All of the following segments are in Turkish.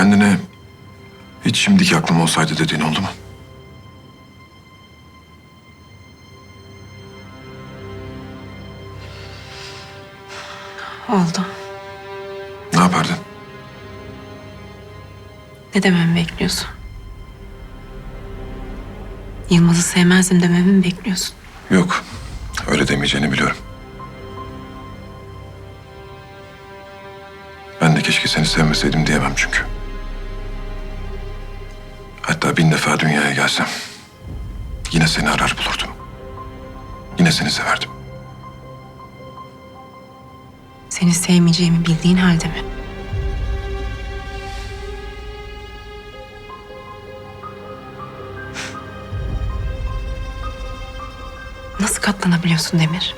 Kendine hiç şimdiki aklım olsaydı dediğin oldu mu? Oldu. Ne yapardın? Ne dememi bekliyorsun? Yılmaz'ı sevmezdim dememi mi bekliyorsun? Yok. Öyle demeyeceğini biliyorum. Ben de keşke seni sevmeseydim diyemem çünkü. Hatta bin defa dünyaya gelsem yine seni arar bulurdum. Yine seni severdim. Seni sevmeyeceğimi bildiğin halde mi? Nasıl katlanabiliyorsun Demir?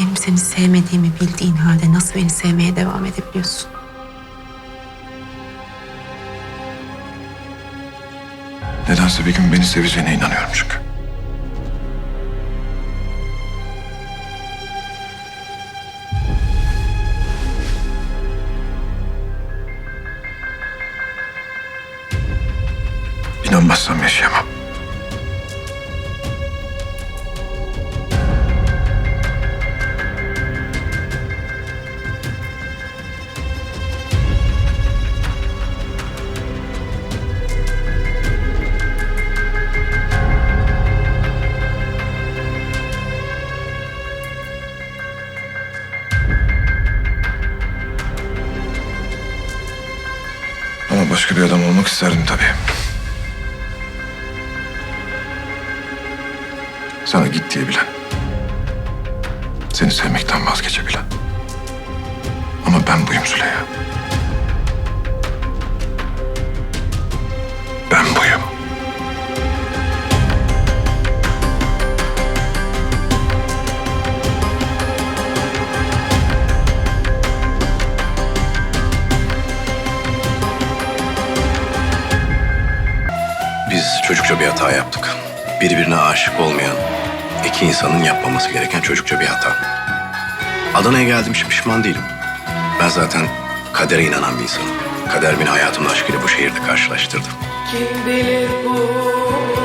Benim seni sevmediğimi bildiğin halde nasıl beni sevmeye devam edebiliyorsun? Nedense bir gün beni seveceğine inanıyorum çünkü. İnanmazsam yaşayamam. Başka bir adam olmak isterdim tabii. Sana git diyebilen. Seni sevmekten vazgeçebilen. Ama ben buyum Züleyha. Çocukça bir hata yaptık. Birbirine aşık olmayan iki insanın yapmaması gereken çocukça bir hata. Adana'ya geldim için pişman değilim. Ben zaten kadere inanan bir insanım. Kader beni hayatımın aşkıyla bu şehirde karşılaştırdı. Kim bilir bu